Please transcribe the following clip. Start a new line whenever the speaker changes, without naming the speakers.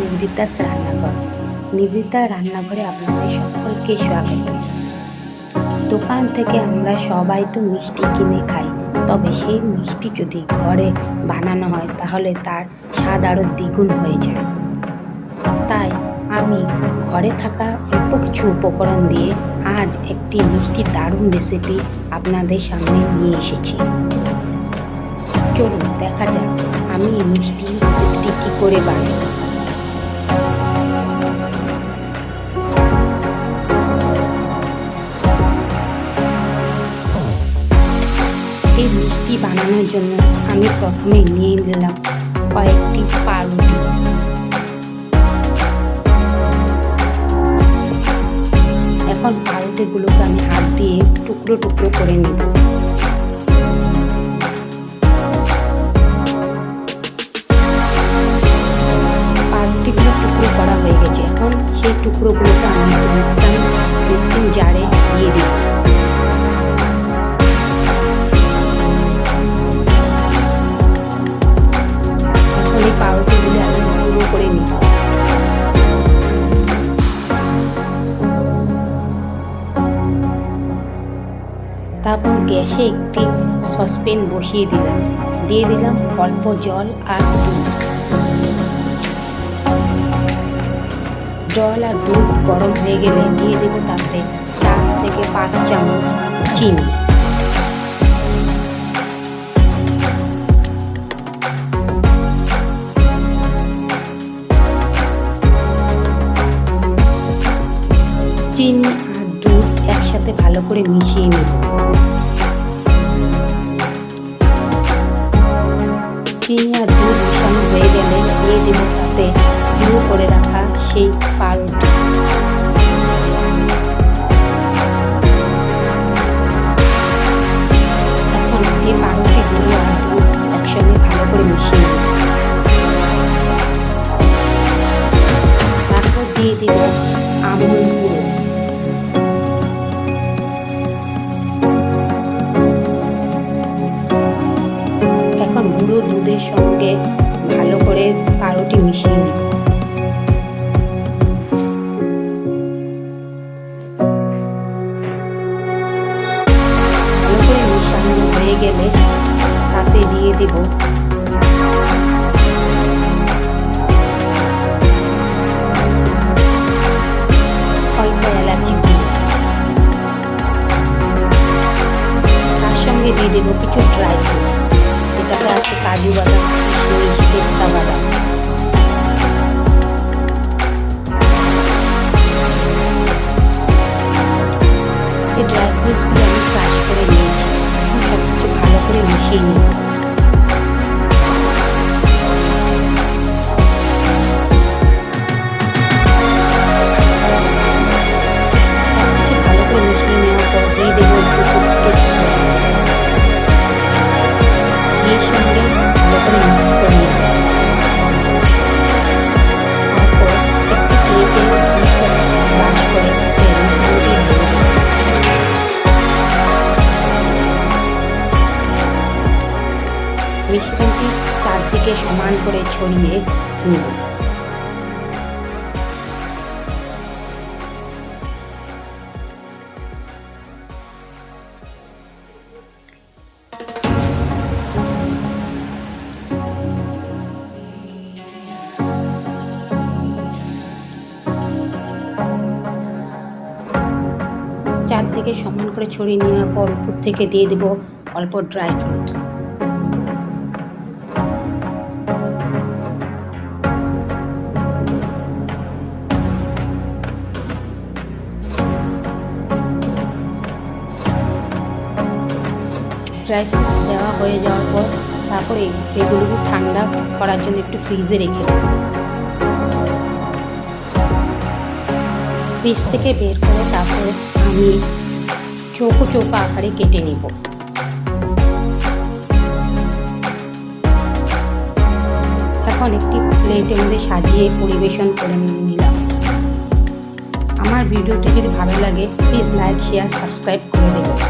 নিবেদিতাস রান্নাঘর নিবেদিতা রান্নাঘরে আপনাদের সকলকে স্বাগত। দোকান থেকে আমরা সবাই তো মিষ্টি কিনে খাই, তবে সেই মিষ্টি যদি ঘরে বানানো হয়, তাহলে তার স্বাদ আরও দ্বিগুণ হয়ে যায়। তাই আমি ঘরে থাকা অল্প কিছু উপকরণ দিয়ে আজ একটি মিষ্টি দারুণ রেসিপি আপনাদের সামনে নিয়ে এসেছি। চলুন, দেখা যাক আমি মিষ্টি রেসিপিটি কী করে বানাই। মিষ্টি বানানোর জন্য আমি প্রথমে নিয়ে নিলাম কয়েকটি পাউরুটি। এখন পাউরুটিগুলোকে আমি হাত দিয়ে টুকরো টুকরো করে নেব। তারপর গ্যাসে একটি সসপ্যান বসিয়ে দিলাম। দিয়ে দিলাম অল্প জল আর দুধ। জল আর দুধ গরম হয়ে গেলে দিয়ে দেবো তাতে চার থেকে পাঁচ চামচ চিনি। ভালো করে মিশিয়ে নেব। চিনি আর দুধ মিশানো হয়ে গেলে দিয়ে দেবো তাতে করে রাখা সেই পাউরুটি। দুধের সঙ্গে ভালো করে পাউরুটি মিশিয়ে নিন ভালো করে মিশানো হয়ে গেলে তাতে দিয়ে দেব ক্রাশ করে নিয়েছি সব ভালো করে মিশিয়ে নিই। চারদিকে সমান করে ছড়িয়ে নেব চারদিকে সমান করে ছড়িয়ে নেওয়ার পর উপর থেকে দিয়ে দেবো অল্প ড্রাই ফ্রুটস ড্রাই ফ্রুটস দেওয়া হয়ে যাওয়ার পর তারপরে এগুলোকে ঠান্ডা করার জন্য একটু ফ্রিজে রেখে দেবো। ফ্রিজ থেকে বের করে তারপরে আমি চৌকো চৌকো আকারে কেটে নেব। এখন একটি প্লেটের মধ্যে সাজিয়ে পরিবেশন করে নিলাম। আমার ভিডিওটি যদি ভালো লাগে প্লিজ লাইক শেয়ার সাবস্ক্রাইব করে দেবেন।